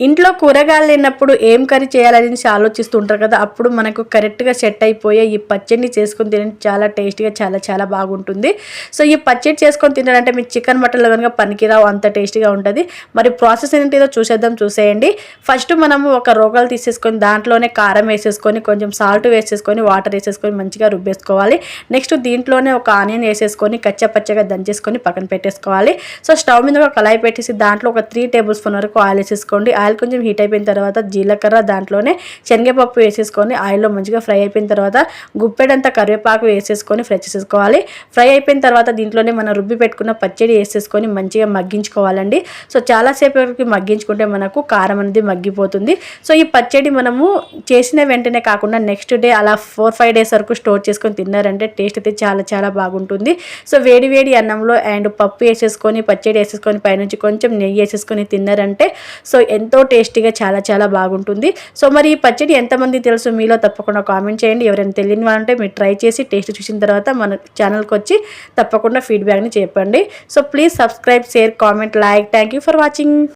ఇంట్లో కూరగాయలు లేనప్పుడు ఏం కర్రీ చేయాలనేసి ఆలోచిస్తూ ఉంటారు కదా అప్పుడు మనకు కరెక్ట్గా సెట్ అయిపోయే ఈ పచ్చడిని చేసుకొని తినండి చాలా టేస్టీగా చాలా చాలా బాగుంటుంది. సో ఈ పచ్చడి చేసుకొని తినాలంటే మీకు చికెన్ మటన్లో కనుక పనికిరావు అంత టేస్టీగా ఉంటుంది. మరి ప్రాసెస్ ఏంటిదో చూసేద్దాం చూసేయండి. ఫస్ట్ మనము ఒక రోగాలు తీసేసుకొని దాంట్లోనే కారం వేసేసుకొని కొంచెం సాల్ట్ వేసేసుకొని వాటర్ వేసేసుకొని మంచిగా రుబ్బేసుకోవాలి. నెక్స్ట్ దీంట్లోనే ఒక ఆనియన్ వేసేసుకొని కచ్చా పచ్చగా దంచేసుకొని పక్కన పెట్టేసుకోవాలి. సో స్టవ్ మీద ఒక కళాయి పెట్టేసి దాంట్లో ఒక త్రీ టేబుల్ స్పూన్ వరకు ఆయిల్ వేసేసుకోండి. ఆయిల్ కొంచెం హీట్ అయిపోయిన తర్వాత జీలకర్ర దాంట్లోనే శనగపప్పు వేసేసుకొని ఆయిల్లో మంచిగా ఫ్రై అయిపోయిన తర్వాత గుప్పెడంత కరివేపాకు వేసేసుకొని ఫ్రై చేసేసుకోవాలి. ఫ్రై అయిపోయిన తర్వాత దీంట్లోనే మనం రుబ్బి పెట్టుకున్న పచ్చడి వేసేసుకొని మంచిగా మగ్గించుకోవాలండి. సో చాలాసేపు వరకు మగ్గించుకుంటే మనకు కారం అనేది మగ్గిపోతుంది. సో ఈ పచ్చడి మనము చేసిన వెంటనే కాకుండా నెక్స్ట్ డే అలా ఫోర్ ఫైవ్ డేస్ వరకు స్టోర్ చేసుకొని తిన్నారంటే టేస్ట్ అయితే చాలా చాలా బాగుంటుంది. సో వేడి వేడి అన్నంలో అండ్ పప్పు వేసేసుకొని పచ్చడి వేసేసుకొని పైనుంచి కొంచెం నెయ్యి వేసేసుకొని తిన్నారంటే సో ఎంత టేస్టీగా చాలా చాలా బాగుంటుంది. సో మరి ఈ పచ్చడి ఎంతమంది తెలుసు మీలో తప్పకుండా కామెంట్ చేయండి. ఎవరైనా తెలియని వాళ్ళంటే మీరు ట్రై చేసి టేస్ట్ చూసిన తర్వాత మన ఛానల్కి వచ్చి తప్పకుండా ఫీడ్బ్యాక్ని చెప్పండి. So please subscribe share comment like. Thank you for watching.